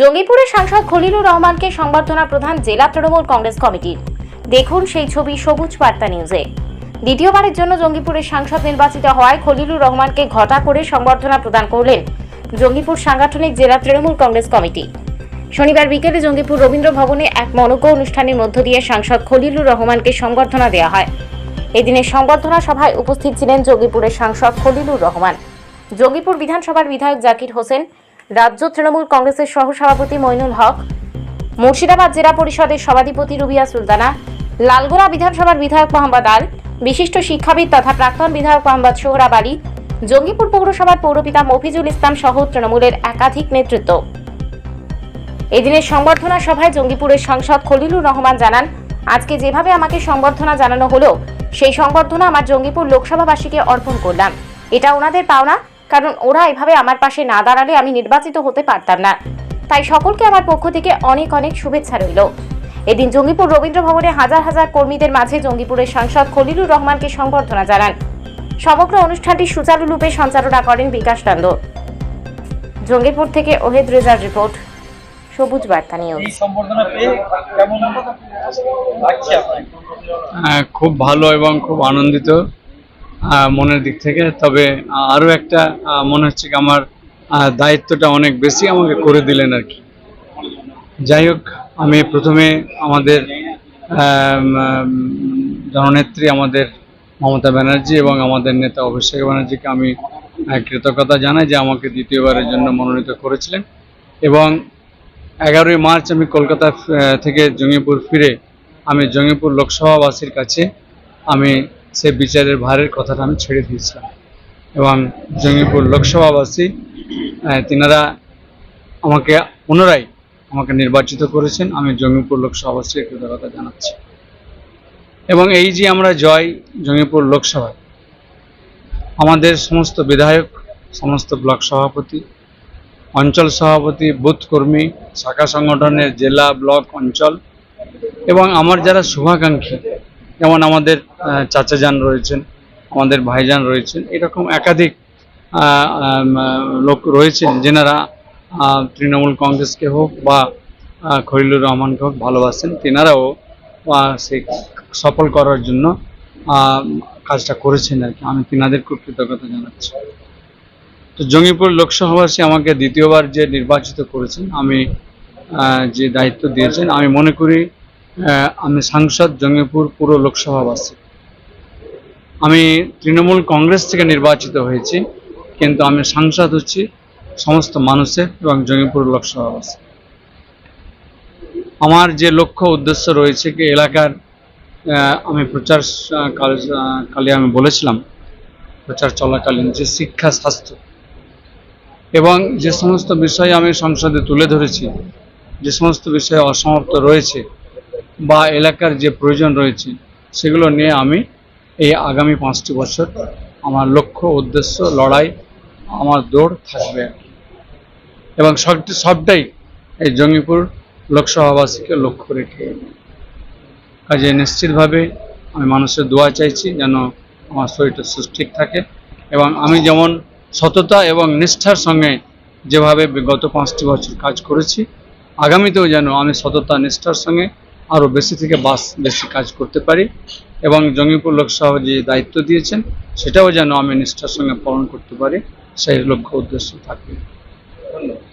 জঙ্গিপুরের সাংসদ খলিলুর রহমানকে সংবর্ধনা প্রধান জেলা তৃণমূল কংগ্রেস কমিটির দেখুন সেই ছবি সবুজ বার্তা নিউজে। দ্বিতীয়বারের জন্য জঙ্গিপুরের সাংসদ নির্বাচিত হওয়ায় খলিলুর রহমানকে ঘটা করে সংবর্ধনা প্রদান করলেন জঙ্গিপুর সাংগঠনিক জেলা তৃণমূল কংগ্রেস কমিটি। শনিবার বিকেলে জঙ্গিপুর রবীন্দ্র ভবনে এক মনোজ্ঞ অনুষ্ঠানের মধ্য দিয়ে সাংসদ খলিলুর রহমানকে সংবর্ধনা দেওয়া হয়। এদিনের সংবর্ধনা সভায় উপস্থিত ছিলেন জঙ্গিপুরের সাংসদ খলিলুর রহমান। জঙ্গিপুর বিধানসভার বিধায়ক জাকির হোসেন রাজ্য তৃণমূল কংগ্রেসের সহসভাপতি মইনুল হক, মুর্শিদাবাদ জেলা পরিষদের সভাধিপতি রুবিয়া সুলতানা, লালগোলা বিধানসভার বিধায়ক মোহাম্মদ আল, বিশিষ্ট শিক্ষাবিদ তথা প্রাক্তন বিধায়ক মোহাম্মদ সোহরাব আলী, জঙ্গিপুর পৌরসভার পৌরপিতা মফিজুল ইসলাম সহ তৃণমূলের একাধিক নেতৃত্ব। এদিনের সংবর্ধনা সভায় জঙ্গিপুরের সাংসদ খলিলুর রহমান জানান, আজকে যেভাবে আমাকে সংবর্ধনা জানানো হলো, সেই সংবর্ধনা আমার জঙ্গিপুর লোকসভাবাসীকে অর্পণ করলাম। এটা ওনাদের পাওনা কারণ ওরা এভাবে আমার পাশে না দাঁড়ালে আমি নির্বাচিত হতে পারতাম না। তাই সকলকে আমার পক্ষ থেকে অনেক অনেক শুভেচ্ছা রইল। এদিন জঙ্গিপুর রবীন্দ্র ভবনে হাজার হাজার কর্মীদের মাঝে জঙ্গিপুরের সাংসদ খলিলুর রহমানকে সংবর্ধনা জানান। সমগ্র অনুষ্ঠানটি সুচারুরূপে সঞ্চালনা করেন বিকাশ নন্দ। জঙ্গিপুর থেকে ওহেদ রেজার রিপোর্ট সবুজ বার্তা নিউজ। এই সম্বর্ধনা পেয়ে কেমন লাগছে আপনার? আহ, খুব ভালো এবং খুব আনন্দিত। মনের দিক থেকে। তবে আরও একটা মনে হচ্ছে কি আমার দায়িত্বটা অনেক বেশি আমাকে করে দিলেন আর কি। যাই হোক আমি প্রথমে আমাদের আম, আম, জননেত্রী আমাদের মমতা ব্যানার্জি এবং আমাদের নেতা অভিষেক ব্যানার্জিকে আমি কৃতজ্ঞতা জানাই যে আমাকে দ্বিতীয়বারের জন্য মনোনীত করেছিলেন। এবং এগারোই মার্চ আমি কলকাতা থেকে জঙ্গিপুর ফিরে আমি জঙ্গিপুর লোকসভাবাসীর কাছে আমি সে বিচারের ভারের কথাটা আমি ছেড়ে দিয়েছিলাম। এবং জঙ্গিপুর লোকসভাবাসী তিনারা আমাকে পুনরায় আমাকে নির্বাচিত করেছেন। আমি জঙ্গিপুর লোকসভাবাসীর কৃতজ্ঞতা জানাচ্ছি। এবং এই যে আমরা জয় জঙ্গিপুর লোকসভায়, আমাদের সমস্ত বিধায়ক, সমস্ত ব্লক সভাপতি, অঞ্চল সভাপতি, বুথ কর্মী, শাখা সংগঠনের জেলা, ব্লক, অঞ্চল এবং আমার যারা শুভাকাঙ্ক্ষী যেমন আমাদের আহ, চাচাজান রয়েছেন আমাদের ভাইজান রয়েছেন এরকম একাধিক লোক রয়েছেন যেনারা তৃণমূল কংগ্রেসকে হোক বা খলিলুর রহমানকে হোক ভালোবাসেন তেনারাও সে সফল করার জন্য কাজটা করেছেন আর কি। আমি তেনাদের খুব কৃতজ্ঞতা জানাচ্ছি। তো জঙ্গিপুর লোকসভাবাসী আমাকে দ্বিতীয়বার যে নির্বাচিত করেছেন আমি যে দায়িত্ব দিয়েছেন আমি মনে করি আমি সাংসদ জঙ্গিপুর পুরো লোকসভাবাসী আমি তৃণমূল কংগ্রেস থেকে নির্বাচিত হয়েছি, কিন্তু আমি সাংসদ হচ্ছি সমস্ত মানুষের এবং জঙ্গিপুর লোকসভাবাসী আমার যে লক্ষ্য উদ্দেশ্য রয়েছে কি, এলাকার আমি প্রচার কালে আমি বলেছিলাম, প্রচার চলাকালীন যে শিক্ষা, স্বাস্থ্য এবং যে সমস্ত বিষয় আমি সংসদে তুলে ধরেছি, যে সমস্ত বিষয় অসমাপ্ত রয়েছে বা এলাকার যে প্রয়োজন রয়েছে, সেগুলো নিয়ে আমি এই আগামী পাঁচটি বছর আমার লক্ষ্য, উদ্দেশ্য, লড়াই, আমার দৌড় থাকবে। এবং সবটি সবটাই এই জঙ্গিপুর লোকসভাবাসীকে লক্ষ্য রেখে। কাজে নিশ্চিতভাবে আমি মানুষের দোয়া চাইছি যেন আমার শরীরটা সুস্থিক থাকে। এবং আমি যেমন সততা এবং নিষ্ঠার সঙ্গে যেভাবে গত পাঁচটি বছর কাজ করেছি, আগামীতেও যেন আমি সততা, নিষ্ঠার সঙ্গে আরও বেশি থেকে বাস বেশি কাজ করতে পারি এবং জঙ্গিপুর লোকসভা যে দায়িত্ব দিয়েছেন, সেটাও যেন আমি নিষ্ঠার সঙ্গে পালন করতে পারি, সেই লক্ষ্য উদ্দেশ্য থাকবে ধন্যবাদ।